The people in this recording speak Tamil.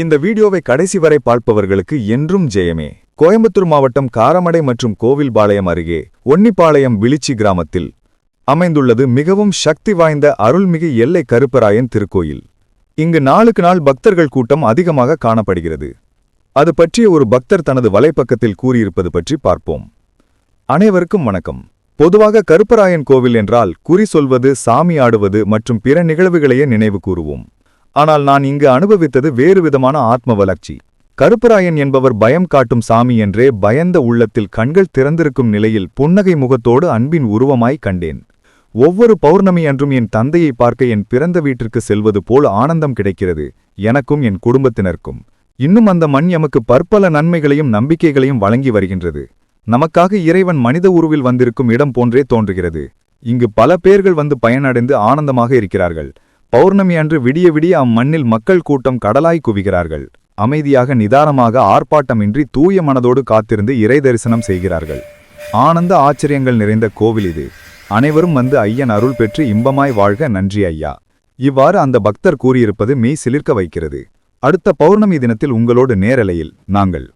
இந்த வீடியோவை கடைசி வரை பார்ப்பவர்களுக்கு என்றும் ஜெயமே. கோயம்புத்தூர் மாவட்டம் காரமடை மற்றும் கோவில்பாளையம் அருகே ஒன்னிப்பாளையம் விளிச்சி கிராமத்தில் அமைந்துள்ளது மிகவும் சக்தி வாய்ந்த அருள்மிகு எல்லை கருப்பராயன் திருக்கோயில். இங்கு நாளுக்கு நாள் பக்தர்கள் கூட்டம் அதிகமாக காணப்படுகிறது. அது பற்றிய ஒரு பக்தர் தனது வலைப்பக்கத்தில் கூறியிருப்பது பற்றி பார்ப்போம். அனைவருக்கும் வணக்கம். பொதுவாக கருப்பராயன் கோவில் என்றால் குறி சொல்வது சாமி ஆடுவது மற்றும் பிற நிகழ்வுகளையே நினைவு கூறுவோம். ஆனால் நான் இங்கு அனுபவித்தது வேறு விதமான ஆத்ம வளர்ச்சி. கருப்பராயன் என்பவர் பயம் காட்டும் சாமி என்றே பயந்த உள்ளத்தில் கண்கள் திறந்திருக்கும் நிலையில் புன்னகை முகத்தோடு அன்பின் உருவமாய் கண்டேன். ஒவ்வொரு பௌர்ணமி அன்றும் என் தந்தையை பார்க்க என் பிறந்த வீட்டிற்கு செல்வது போல் ஆனந்தம் கிடைக்கிறது. எனக்கும் என் குடும்பத்தினருக்கும். இன்னும் அந்த மண் எமக்கு பற்பல நன்மைகளையும் நம்பிக்கைகளையும் வழங்கி வருகின்றது. நமக்காக இறைவன் மனித உருவில் வந்திருக்கும் இடம் போன்றே தோன்றுகிறது. இங்கு பல பேர்கள் வந்து பயனடைந்து ஆனந்தமாக இருக்கிறார்கள். பௌர்ணமி அன்று விடிய விடிய அம்மண்ணில் மக்கள் கூட்டம் கடலாய் குவிகிறார்கள். அமைதியாக நிதானமாக ஆர்ப்பாட்டமின்றி தூய மனதோடு காத்திருந்து இறை தரிசனம் செய்கிறார்கள். ஆனந்த ஆச்சரியங்கள் நிறைந்த கோவில் இது. அனைவரும் வந்து ஐயன் அருள் பெற்று இன்பமாய் வாழ்க நன்றி ஐயா. இவ்வாறு அந்த பக்தர் கூறியிருப்பது மெய் சிலிர்க்க வைக்கிறது. அடுத்த பௌர்ணமி தினத்தில் உங்களோடு நேரலையில் நாங்கள்